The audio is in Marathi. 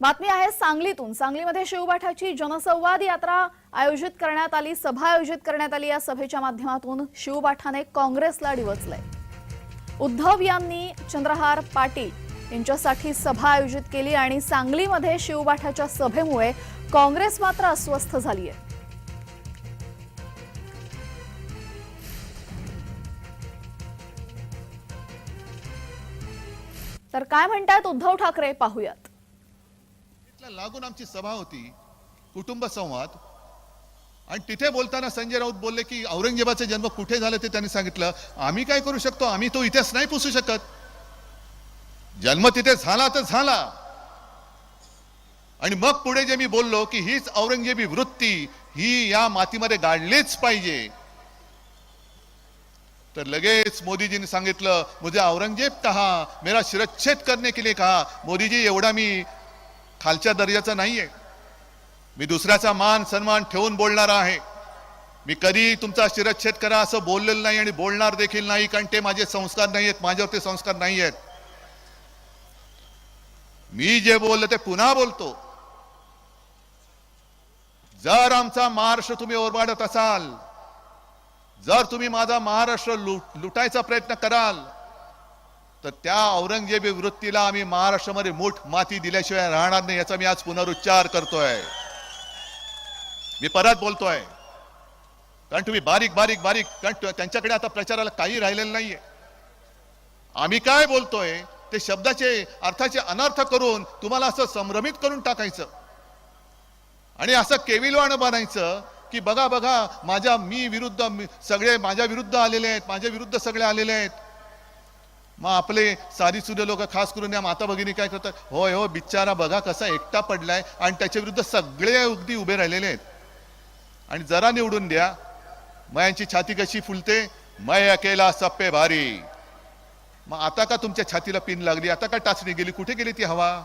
बातमी आहे सांगलीतून. सांगलीमध्ये शिवबाठाची जनसंवाद यात्रा आयोजित करण्यात आली. सभा आयोजित करण्यात आली. या सभेच्या माध्यमातून शिवबाठाने काँग्रेसला डिवचलंय. उद्धव यांनी चंद्रहार पाटील यांच्यासाठी सभा आयोजित केली आणि सांगलीमध्ये शिवबाठाच्या सभेमुळे काँग्रेस मात्र अस्वस्थ झाली आहे तर काय म्हणतायत उद्धव ठाकरे? पाहूयात. लागून आमची सभा होती कुटुंब संवाद. आणि तिथे बोलताना संजय राऊत बोलले की औरंगजेबाचा जन्म कुठे झाला ते त्यांनी सांगितलं आम्ही काय करू शकतो? आम्ही तो इतिहास नाही पुसू शकत. जन्म तिथे झाला तर झाला. आणि मग पुढे जे मी बोललो की हीच औरंगजेबी वृत्ती ही या मातीमध्ये गाडलीच पाहिजे. तर लगेच मोदीजीने सांगितलं मुझे औरंगजेब कहा मेरा शिरच्छेद करने के लिए कहा. मोदीजी एवढा मी खालच्या दर्जाचा नाहीये. मी दुसऱ्याचा मान सन्मान ठेवून बोलणार आहे. मी कधी तुमचा शिरच्छेद करा असं बोललेलं नाही आणि बोलणार देखील नाही कारण ते माझे संस्कार नाही आहेत माझ्यावरती संस्कार नाही आहेत. मी जे बोललं ते पुन्हा बोलतो. जर आमचा महाराष्ट्र तुम्ही ओरबाडत असाल जर तुम्ही माझा महाराष्ट्र लुट लुटायचा प्रयत्न कराल तर त्या औरंगजेबी वृत्तीला आम्ही महाराष्ट्रामध्ये मूठ माती दिल्याशिवाय राहणार नाही याचा मी आज पुनरुच्चार करतोय. मी परत बोलतोय. कारण तुम्ही बारीक बारीक बारीक कारण त्यांच्याकडे आता प्रचाराला काही राहिलेलं नाहीये. आम्ही काय बोलतोय ते शब्दाचे अर्थाचे अनर्थ करून तुम्हाला असं संभ्रमित करून टाकायचं. आणि असं केविलवाणं बनायचं की बघा बघा माझ्या मी विरुद्ध सगळे माझ्या विरुद्ध आलेले आहेत माझ्या विरुद्ध सगळे आलेले आहेत. मग आपले साधी सुधे लोक खास करून या माता भगिनी काय करतात? होय हो बिचारा बघा कसा एकटा पडलाय आणि त्याच्या विरुद्ध सगळे अगदी उभे राहिलेले आहेत. आणि जरा निवडून द्या. मग यांची छाती कशी फुलते? मय अकेला सप्पे भारी. मग आता का तुमच्या छातीला पिन लागली? आता का टाचणी गेली? कुठे गेली ती हवा?